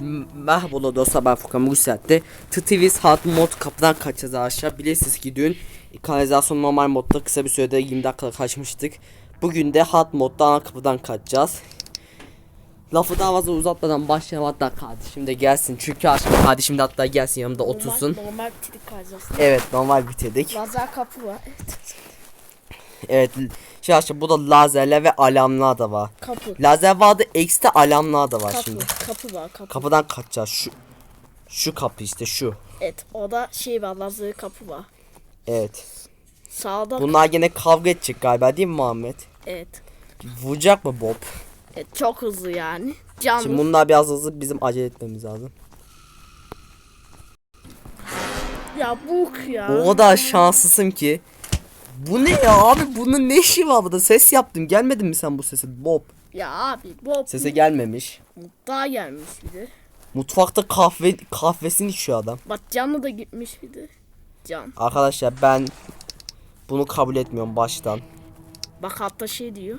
Merhaba dostlar ben Furkan. Mürsel'de TTV's Hard Mod kapıdan kaçacağız aşağı Bilirsiniz ki dün kanalizasyon normal modda kısa bir sürede 20 dakikada kaçmıştık. Bugün de Hard modda ana kapıdan kaçacağız. Lafı daha fazla uzatmadan başlayalım hatta kardeşim de gelsin. Çünkü aşkım kardeşim de hatta gelsin yanımda otursun. Normal, normal bitirik kazacağız. Evet normal bitirdik Lazer kapı var. Evet. Şey aşkım bu da lazerler ve alarmlar da var Kapı. Lazer vardı ekstra alarmlar da var Kapı. şimdi Kapı var kapı. Kapıdan kaçacağız şu Şu kapı işte şu Evet o da şey var lazer kapı var. Evet Sağda Bunlar gene kavga edecek galiba değil mi Muhammed? evet. Vuracak mı Bob? Evet çok hızlı yani. Canlı. Şimdi bunlar biraz hızlı bizim acele etmemiz lazım. Ya buk ya. O kadar şanslısın ki. Bu ne ya abi bunun ne işi var burada? Ses yaptım. Gelmedin mi sen bu sese Bob? Ya abi bu Sese gelmemiş. daha gelmiş bir de. Mutfakta kahve kahvesini içiyor adam. Bak canlı da gitmiş bir de. Can. Arkadaşlar ben bunu kabul etmiyorum baştan. Bak hatta şey diyor.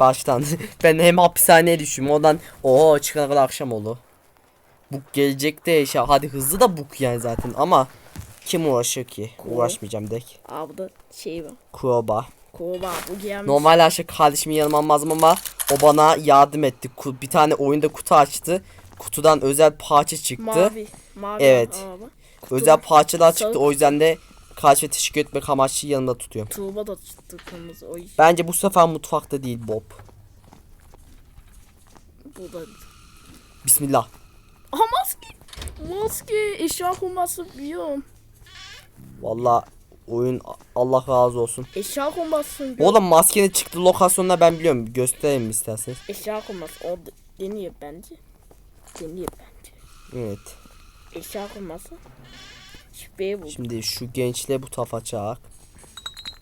Baştan. ben hem hapishaneye düşüyorum. Oradan o çıkana kadar akşam oldu. Buk gelecekte yaşa. Hadi hızlı da buk yani zaten ama kim uğraşıyor ki? Uğraşmayacağım dek. Aa bu da şey var. Kroba. Kova bu gelmiş. Normal aşağı kardeşimi yanıma almazdım ama o bana yardım etti. Bir tane oyunda kutu açtı. Kutudan özel parça çıktı. Mavi. Mavi. Evet. araba. Özel parçalar çıktı. O yüzden de kardeşime teşekkür etmek amaçlı yanında tutuyorum. Tuğba da çıktı kırmızı. O iş. Bence bu sefer mutfakta değil Bob. Bu da. Bismillah. Aha maske. Maske. Eşya kombası biliyorum. Valla oyun Allah razı olsun. Eşya kombası. Oğlum maskenin çıktığı lokasyonda ben biliyorum. Göstereyim isterseniz? Eşya kombası. O deniyor bence. Deniyor bence. Evet. Eşya kombası. Şüpheye bu. Şimdi şu gençliğe bu tarafa çağır.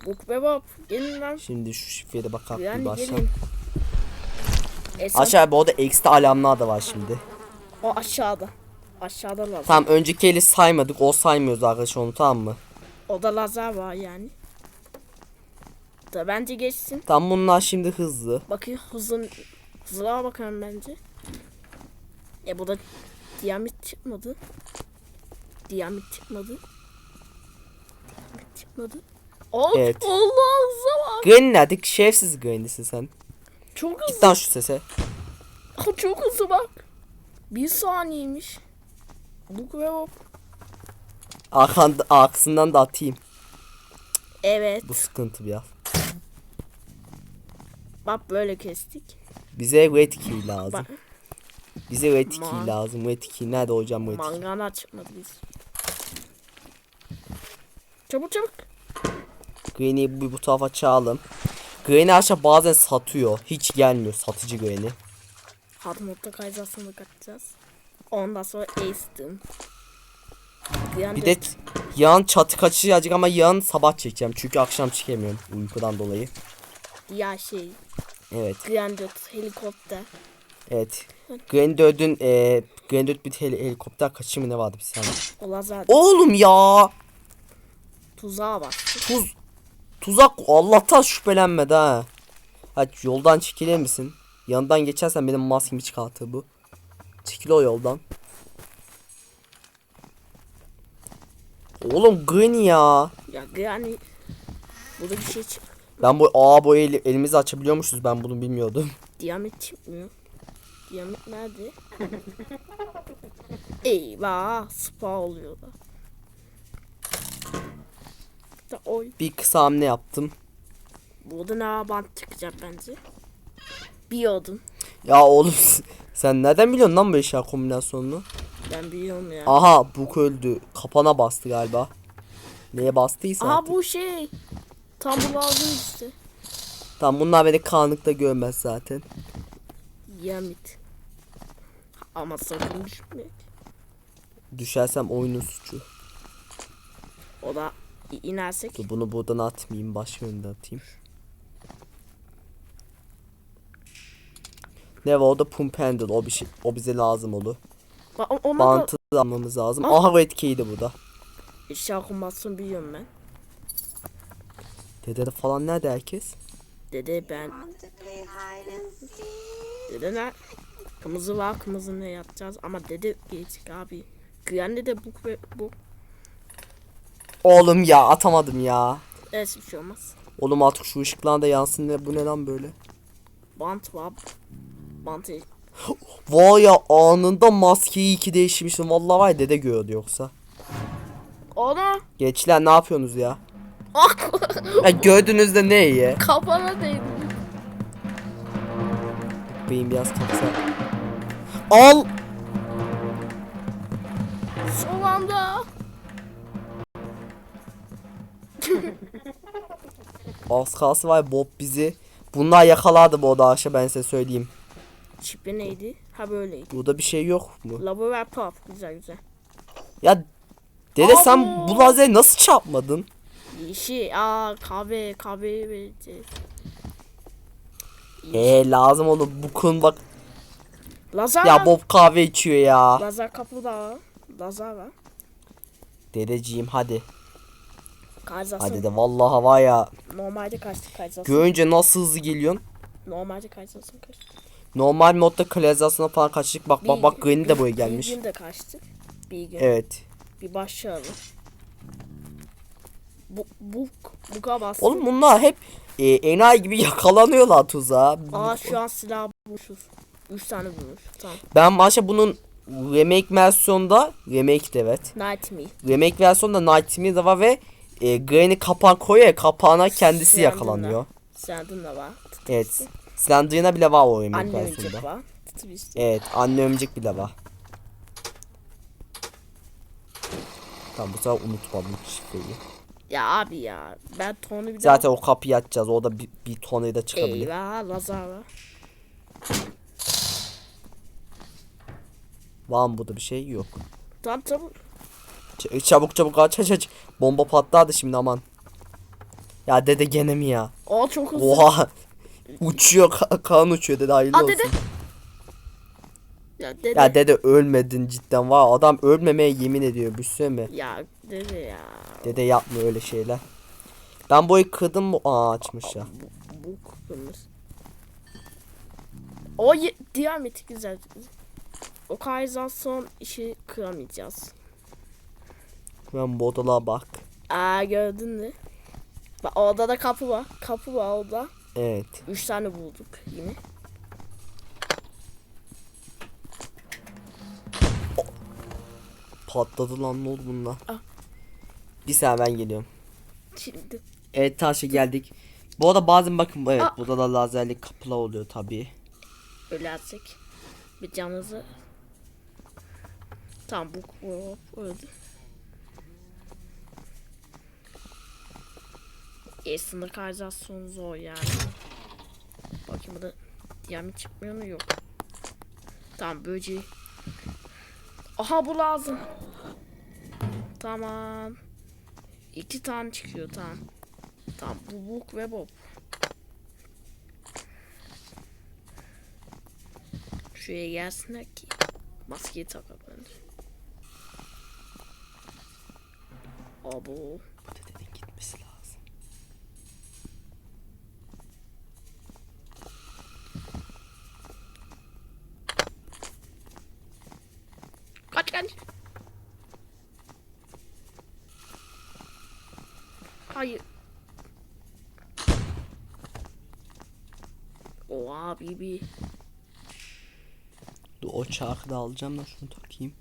Buk be bak. Gelin lan. Şimdi şu şifreye de bakalım bir Yani. E sen- Aşağı bu arada ekstra alarmlar da var şimdi. O aşağıda. Aşağıda lazer. Tamam önceki eli saymadık. O saymıyoruz arkadaşlar onu tamam mı? O da lazer var yani. Da bence geçsin. Tamam bunlar şimdi hızlı. Bakayım hızın hızlığa bakalım bence. E bu da diyamit çıkmadı. Diyamit çıkmadı. Diyamit çıkmadı. Oh, Evet. Allah bak. Granny nerede? Şerefsiz Granny'sin sen. Çok hızlı. Git lan şu sese. Çok hızlı bak. Bir saniyeymiş. Bu ve hop. Arkanda, arkasından da atayım. Evet. Bu sıkıntı biraz. Bak böyle kestik. Bize red key lazım. Bak Bize red key Man- lazım. Red key nerede hocam red key? mangana çıkmadı biz. Çabuk çabuk. Granny'yi bu, bu tarafa çağıralım. Granny aşağı bazen satıyor. Hiç gelmiyor satıcı Granny. Hard modda kaydasını katacağız. Ondan sonra Ace'dim. Yani Bir de yan çatı kaçacak ama yan sabah çekeceğim. Çünkü akşam çekemiyorum uykudan dolayı. ya şey Evet. Grandot helikopter. Evet. Granny 4'ün e, Granny 4 bir heli- helikopter kaçışı mı ne vardı bir saniye. O lazer Oğlum ya. tuzağa bak. Tuz tuzak Allah'tan şüphelenmedi ha. Hadi yoldan çekilir misin? Yanından geçersen benim maskemi çıkartır bu. Çekil o yoldan. Oğlum Granny ya. Ya yani burada bir şey çık. Ben bu aa bu eli, elimizi açabiliyormuşuz ben bunu bilmiyordum. Diyamit çıkmıyor. Diyamit nerede? Eyvah spa oluyor da. Da oy. Bir kısa hamle yaptım. Burada ne bant çıkacak bence. Biliyordum. Ya oğlum sen nereden biliyorsun lan bu eşya kombinasyonunu? Ben biliyorum ya. Aha bu öldü. Kapana bastı galiba. Neye bastıysa Aha artık. bu şey. Tam bu lazım işte. Tamam bunlar beni karanlıkta görmez zaten. Diyamit. Ama sakın düşme. Düşersem oyunun suçu. O da i- inersek. Dur bunu buradan atmayayım. Başka yönde atayım. Ne var o da pump handle. O, bir şey, o bize lazım olur. Ba- o- Ona da Bantı da almamız lazım. Aa. Aha red key de burada. eşya kombinasyonu biliyorum ben. Dede falan nerede herkes? Dede ben. Dede ne? Kırmızı var kırmızı ne yapacağız ama dede gelecek abi. Granny de bu bu. Oğlum ya atamadım ya. Evet bir şey olmaz. Oğlum artık şu ışıklar da yansın ne bu ne lan böyle? Bant var. Bantı. Vay ya anında maskeyi iki değiştirmiştim. Vallahi var ya dede gördü yoksa. Ona. Gençler ne yapıyorsunuz ya? Ya gördünüz de ne ya? kafana değdi. Beyin biraz kapsa. Al. Son anda. Az kalsı var Bob bizi. Bunlar yakaladı bu oda aşağı ben size söyleyeyim. Çipi neydi? Ha böyleydi. Burada bir şey yok mu? Laboratuvar. Güzel güzel. Ya dede sen Abo. bu lazeri nasıl çarpmadın? Yeşil. Aa kahve kahve vereceğiz. Eee lazım olur bu kun bak. Lazar. Ya Bob kahve içiyor ya. Lazar kapı da var. Var. Dedeciğim hadi. Kaysasın. Hadi de vallahi var ya. Normalde kaçtı kaysasın. Görünce nasıl hızlı geliyorsun. Normalde kaysasın kaçtı. Normal modda kanalizasyona falan kaçtık. Bak bak bak Granny de buraya gelmiş. Bir gün de kaçtı. Bir gün. Evet. Bir başlayalım. Bu bu bu kabas. Oğlum bunlar hep e, enayi gibi yakalanıyorlar tuzağa. Aa şu an silah bulmuşuz. Üç tane bulmuş. Tamam. Ben maşa bunun remake versiyonda remake de evet. Night me. Remake versiyonda Nightmare de var ve e, Granny kapağı koyuyor ya kapağına kendisi Slender'la. yakalanıyor. Sendin de var. Evet. Slender'ına bile var o remake Anne versiyonda. öncek var. Twist. Evet anne ömcek bile var. Tamam bu sefer unutmadım şifreyi. Ya abi ya. Ben tonu bir Zaten o kapıyı açacağız. O da bir, bir tonayı da çıkabilir. Eyvah lazar var. Var mı burada bir şey? Yok. Tamam çabuk. Ç- çabuk çabuk aç aç aç. Bomba patladı şimdi aman. Ya dede gene mi ya? Aa çok hızlı. Oha. Uçuyor ka- kan uçuyor dede hayırlı Aa, olsun. dede. Ya dede. Ya dede ölmedin cidden var adam ölmemeye yemin ediyor mi? Ya dede ya. Dede yapmıyor öyle şeyler. Ben boyu kırdım mı? Aa açmış ya. Bu, bu kırmızı. O metik güzel. O kaizasyon işi kıramayacağız. Ben bu odalığa bak. Aa gördün mü? Bak orada da kapı var. Kapı var orada. Evet. Üç tane bulduk yine. Patladı lan ne oldu bununla? Ah. Bir saniye ben geliyorum. Şimdi Evet taşı geldik. Bu arada bazen bakın evet Aa. burada da lazerli kapılar oluyor tabii. ölersek bir canınızı Tamam bu öldü. E sınır kaizasyonu zor yani. Bakayım burada yami çıkmıyor mu yok. Tamam böceği. Aha bu lazım. Tamam. İki tane çıkıyor tamam. Tamam bu buk ve bob. Şuraya gelsinler ki maskeyi takalım. Abo. Kaç. Hayır. Oha bibi. Dur o çarkı da alacağım da şunu takayım.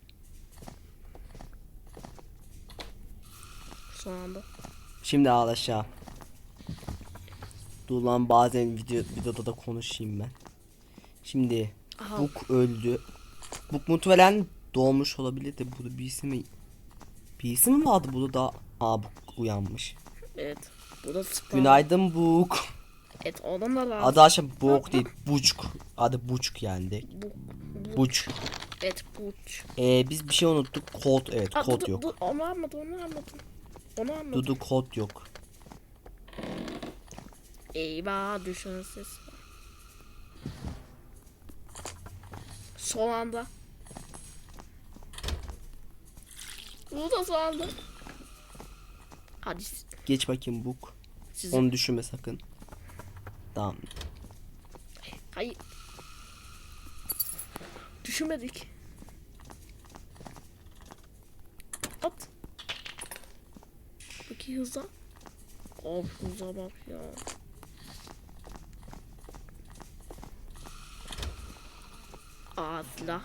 Son anda. Şimdi al aşağı. Dur lan bazen video, videoda da konuşayım ben. Şimdi Aha. Buk öldü. Buk muhtemelen doğmuş olabilir de burada birisi mi? Birisi mi vardı burada da? Aa uyanmış. Evet. Bu da spam. Günaydın Buk. Evet oradan da lazım. Adı aşağı Buk değil Buçuk. Adı Buçuk yani de. Bu, bu, Buç. evet buç. Ee, biz bir şey unuttuk. Kod evet Aa, kod dur, yok. dur, onu anladım onu anladım. Onu anladım. Dudu kod yok. Eyvah düşünün ses. Son anda. Bu da anda. Hadi Geç bakayım Buk. siz. Onu düşünme sakın. Tamam. Hayır. Düşünmedik. At. Peki hıza. Abi hıza bak ya. Silah.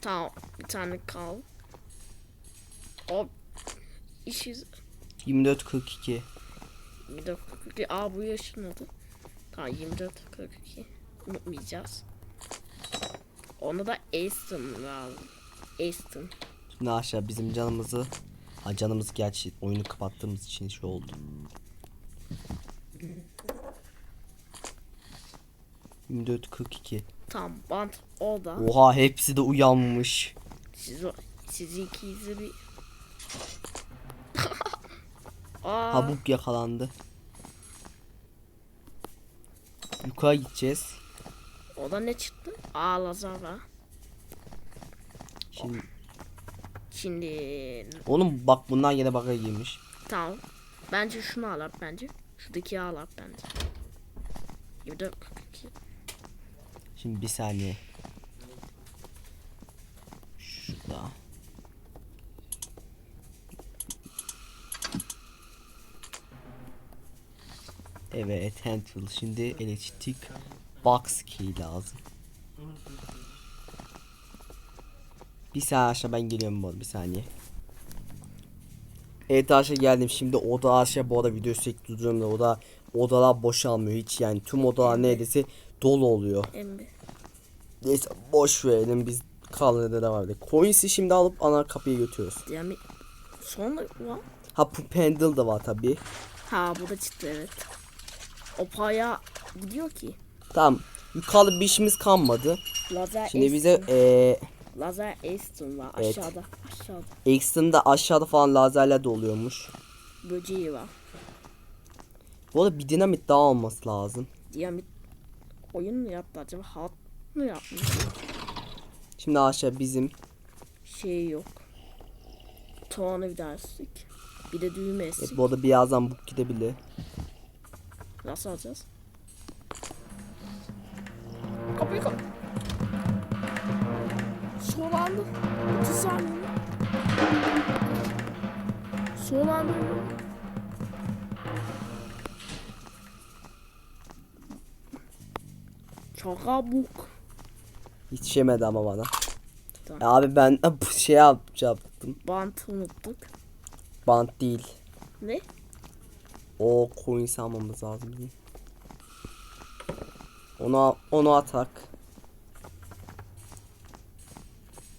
Tamam bir tane kal. Abi işi 24 42. bir de 42. Aa bu yaşınladı. Tamam 24 42. Unutmayacağız. Onu da Aston lazım. Aston. Şimdi aşağı bizim canımızı ha canımız gerçi oyunu kapattığımız için şey oldu. 24 42. Tamam bant o da. Oha hepsi de uyanmış. Siz o, siz ikinizi bir... Aa, Habuk yakalandı. Yukarı gideceğiz. o da ne çıktı? Aa Lazara. Şimdi Şimdi oğlum bak bundan yine baka girmiş. tamam. Bence şunu al abi bence. Şuradaki al abi bence. 24 42. Şimdi bir saniye. Şurada. Evet handle. Şimdi elektrik box key lazım. Bir saniye aşağı ben geliyorum bu arada bir saniye. Evet aşağı geldim şimdi oda aşağı bu arada video sürekli durduruyorum da oda odalar boşalmıyor hiç yani tüm odalar neredeyse dolu oluyor. Embi. Neyse boş verelim biz kalede de vardı. Coins'i şimdi alıp ana kapıya götürüyoruz. Yani sonra var. Ha bu pendle da var tabi. Ha bu da çıktı evet. O paya gidiyor ki. Tamam yukarıda bir işimiz kalmadı. Lazer Şimdi Aston. bize eee Lazer Aston var Evet. aşağıda. Aşağıda. Exton'da aşağıda falan lazerler de oluyormuş. Böceği var. Bu arada bir dinamit daha olması lazım. Diyamit oyun mu yaptı acaba? Hat mı yapmış? Şimdi aşağı bizim Şey yok. Tuğanı bir derslik. Bir de düğme evet, esik. bu arada birazdan bu gidebilir. Nasıl alacağız? Kapıyı kap. Soğlandı. 30 saniye. Soğlandı. Çok abuk. Yetişemedi ama bana. Tamam. Ya abi ben bu şey yapacaktım. Bantı unuttuk. Bant değil. Ne? O coins almamız lazım bizim. Onu onu atak.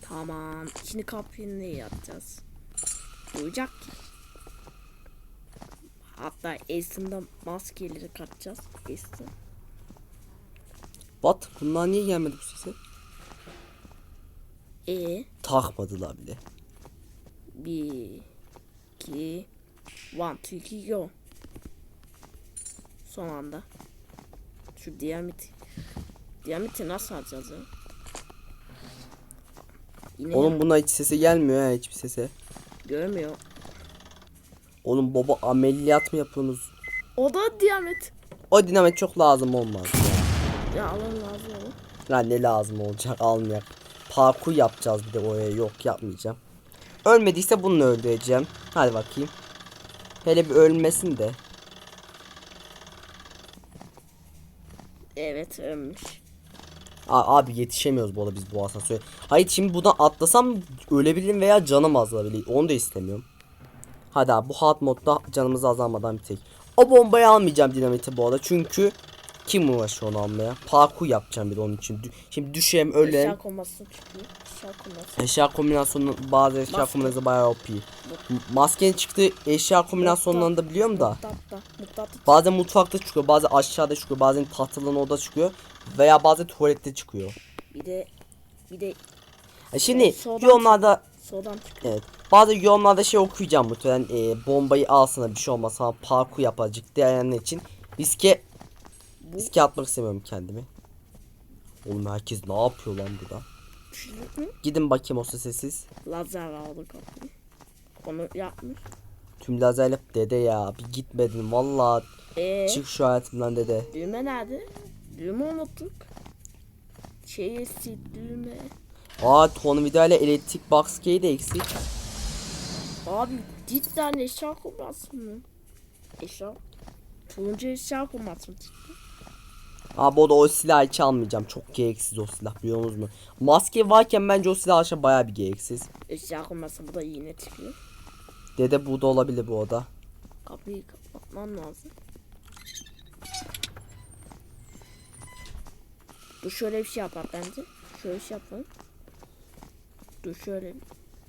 Tamam. Şimdi kapıyı ne yapacağız? Duyacak ki. Hatta Aston'da maskeleri katacağız. Aston. What? Bunlar niye gelmedi bu sese? E Takmadılar bile. bir iki one two iki go. Son anda. Şu diyamit. Diyamiti nasıl alacağız ya? Yine Oğlum buna hiç sesi gelmiyor ya hiçbir sese. görmüyor. Oğlum baba ameliyat mı yapıyorsunuz? O da diyamit. O dinamit çok lazım olmaz ya. Ya alan lazım ama. Lan ne lazım olacak almayak. Parkur yapacağız bir de oraya yok yapmayacağım. Ölmediyse bunu öldüreceğim. Hadi bakayım. Hele bir ölmesin de. Evet ölmüş. A- abi yetişemiyoruz bu arada biz bu asansöre. Hayır şimdi buradan atlasam ölebilirim veya canım azalabilir. Onu da istemiyorum. Hadi abi bu hard modda canımız azalmadan bir tek. O bombayı almayacağım dinamiti bu arada çünkü kim uğraşıyor onu almaya? Parkur yapacağım bir de onun için. Şimdi düşeyim çıkıyor. Eşya koması. Eşya kombinasyonu bazı eşya Maske. kombinasyonu bayağı OP. Maskenin çıktığı eşya kombinasyonlarını da biliyorum da. Bazen mutfakta çıkıyor, bazen aşağıda çıkıyor, bazen tahtaların orada çıkıyor veya bazen tuvalette çıkıyor. Bir de bir de E şimdi Soldan yorumlarda sodan çıkıyor. evet bazı yorumlarda şey okuyacağım muhtemelen e, bombayı alsana bir şey olmaz ama parkur yapacak diyenler için riske riske atmak istemiyorum kendimi. Oğlum herkes ne yapıyor lan burada? Gidin bakayım o sessiz. Lazer aldı kapıyı. Onu yapmış. Tüm lazerle dede ya bir gitmedin valla Eee çık şu hayatımdan dede. düğme nerede? Düğme unuttuk. Şeyi sil düğme. Aa tornavida ile elektrik box key de eksik. Abi cidden eşya kurması mı? Eşya. Turuncu eşya kurması mı? Abi o da o silahı hiç almayacağım. Çok gereksiz o silah biliyor musunuz mu? Maske varken bence o silah aşağı baya bir gereksiz. Eşya kurması bu da yine çıkıyor. Dede burada olabilir bu oda. Kapıyı kapatmam lazım. Dur şöyle bir şey yapar bence. Şöyle bir şey yapalım. Dur şöyle.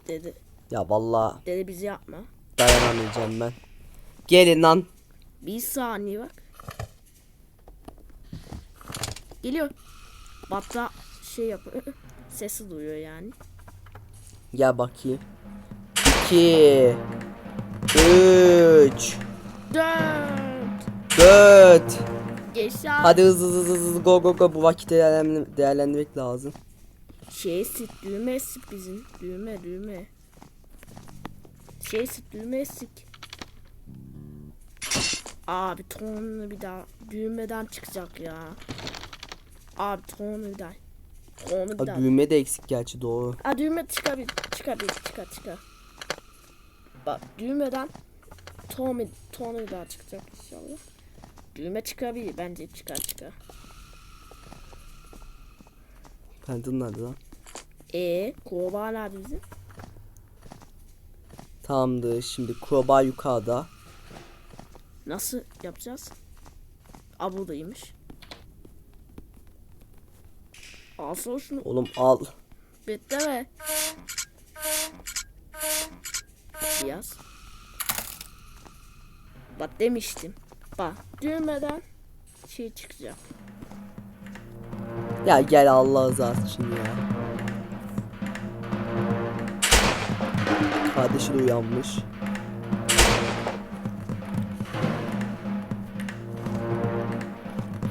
Dedi. Ya vallahi Dedi bizi yapma. dayanamayacağım ben. Gelin lan. Bir saniye bak. Geliyor. Hatta şey yapıyor. Sesi duyuyor yani. Gel bakayım. 2 3 Dört. 4 Yaşa. Hadi hızlı hızlı hızlı go go go bu vakiti değerlendir- değerlendirmek lazım. Şey sit düğme sik bizim. Düğme düğme. Şey sit düğme sik. Abi tonlu bir daha düğmeden çıkacak ya. Abi Ha, daha. düğme de eksik gerçi doğru. Ha düğme çıkabilir. Çıkabilir. Çıkar çıkar. Bak düğmeden bir daha çıkacak inşallah. Düğme çıkabilir. Bence çıkar çıkar. Pendin nerede lan? E kurbağa nerede bizim? Tamamdır şimdi kurbağa yukarıda. Nasıl yapacağız? Aa buradaymış. Alsana şunu. Oğlum al. Bekleme. Biraz. Bak demiştim. Bak düğmeden şey çıkacak. Ya gel Allah rızası için ya. Kardeşi de uyanmış.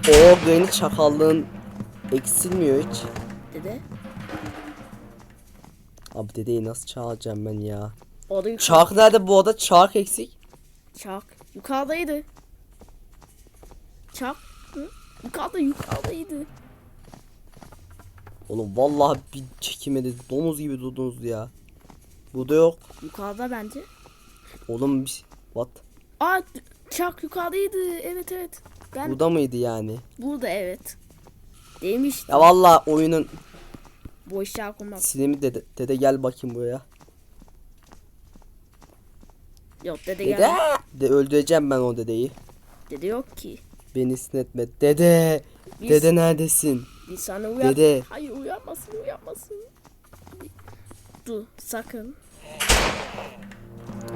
O Granny çakallığın eksilmiyor hiç. Dede. Abi dedeyi nasıl çağıracağım ben ya? O da yukarı. Çark nerede bu oda? Çark eksik. Çak. Yukarıdaydı. Çak. Hı? Yukarıda yukarıdaydı. Oğlum vallahi bir çekimede domuz gibi durdunuz ya. Burada yok. Yukarıda bence. Oğlum bir what? Aa çak yukarıdaydı. Evet evet. Ben Burada mıydı yani? burada evet. Demiştim. Ya vallahi oyunun Bu eşya kurmak. sinemi dede, dede gel bakayım buraya. Yok dede Dede. gel. De öldüreceğim ben o dedeyi. Dede yok ki. Beni sinetme. Dede. Biz, Dede neredesin? biz sana uyan. Dede. Hayır uyanmasın uyanmasın. Dur sakın.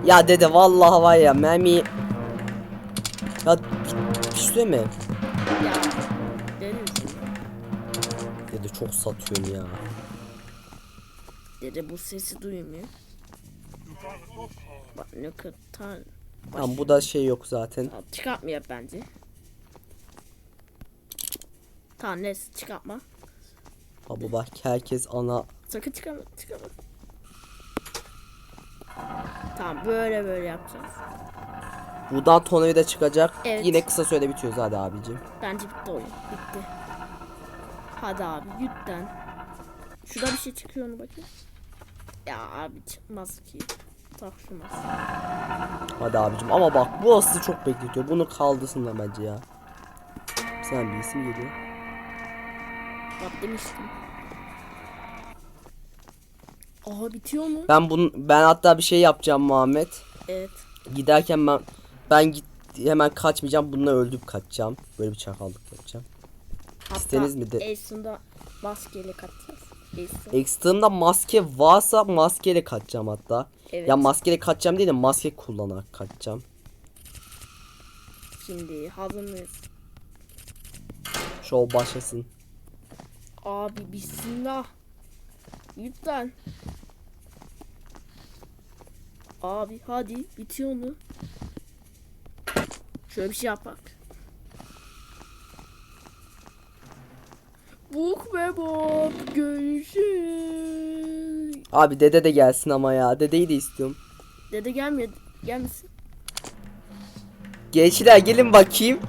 Ya dede vallahi var ya mermi. Ya bir, bir şey söyleme. Ya. Dede çok satıyorsun ya. Dede bu sesi duymuyor. Bak ne kadar. Tamam bu da şey yok zaten. Tamam, çıkartmıyor bence. Tamam neyse çıkartma. Abi bak herkes ana. Sakın çıkarma çıkarma. Tamam böyle böyle yapacağız. Buradan tornavida çıkacak. Evet. Yine kısa sürede bitiyoruz hadi abicim. Bence bitti oyun. Bitti. Hadi abi lütfen. Şurada bir şey çıkıyor mu bakayım. Ya abi çıkmaz ki. Tak mas. Hadi abicim ama bak bu aslı çok bekletiyor. Bunu kaldırsınlar bence ya. Sen bir isim geliyor. Bak demiştim. Aha bitiyor mu? Ben bunu ben hatta bir şey yapacağım Muhammed. Evet. Giderken ben ben git hemen kaçmayacağım. Bununla öldürüp kaçacağım. Böyle bir çakallık yapacağım. Hatta İsteniz mi de- Ace'ında maskeyle katacağız. Ekstrem'da maske varsa maskeyle kaçacağım hatta. Evet. Ya maskeyle kaçacağım değil de maske kullanarak kaçacağım. Şimdi hazır mıyız? Show başlasın. Abi bismillah. Lütfen. Abi hadi bitiyor mu? Şöyle bir şey yapak. Buk ve Bob görüşürüz. Abi dede de gelsin ama ya. Dedeyi de istiyorum. Dede gelmiyor. Gelmesin. Gençler gelin bakayım.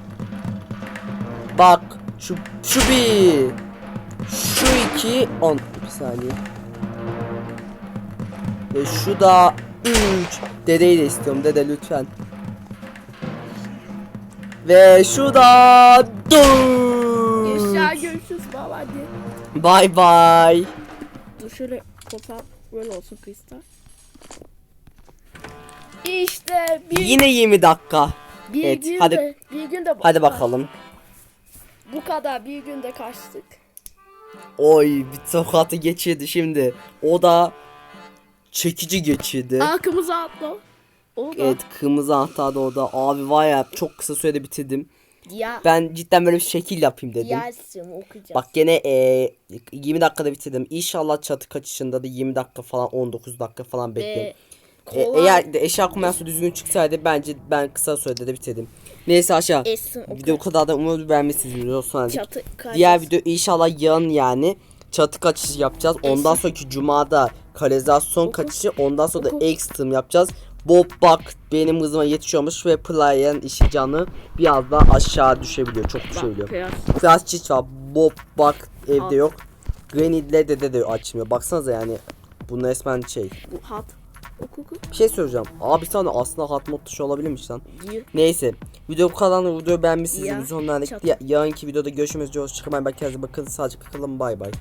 Bak şu şu bir. Şu iki. On. Bir saniye. Ve şu da 3. Dedeyi de istiyorum dede lütfen. Ve şu da 4. Görüşürüz baba hadi. Bye bye. Dur şöyle kopar böyle olsun kristal. İşte bir, Yine 20 dakika. bir evet, günde hadi- bir günde bu Hadi bakalım. Bu kadar bir günde kaçtık. Oy bir tokatı geçirdi şimdi. O da çekici geçirdi. Arkamıza atla. O da. Evet kırmızı anahtar da orada. Abi var ya çok kısa sürede bitirdim. Ya, Ben cidden böyle bir şekil yapayım dedim. yersin okuyacağız. Bak gene eee 20 dakikada bitirdim. İnşallah çatı kaçışında da 20 dakika falan 19 dakika falan beklerim. Ve E, kolay eğer de eşya kombinasyonu düzgün çıksaydı bence ben kısa sürede de bitirdim. Neyse aşağı. Esin Video bu kadar da umarım beğenmişsiniz video sonra. Çatı. Diğer video inşallah yarın yani çatı kaçışı yapacağız. Ondan Esin. sonraki cumada kanalizasyon Oku. kaçışı ondan sonra da Oku. extreme yapacağız. Bob bak benim hızıma yetişiyormuş ve Player'ın işi canı biraz daha aşağı düşebiliyor. Çok düşebiliyor. Biraz çiç var. Bob bak evde Al. yok. Granny'de de de açmıyor. Baksanıza yani. Bu resmen şey. Bu hat. Oku oku. Bir şey söyleyeceğim. Abi tane aslında hat mod tuşu olabilirmiş lan. Neyse. Video bu kadar. Videoyu beğenmişsiniz. Ya, Biz ya, yarınki videoda görüşmek üzere. Hoşçakalın. Ben kendinize bakın. Sadece kalın. Bay bay.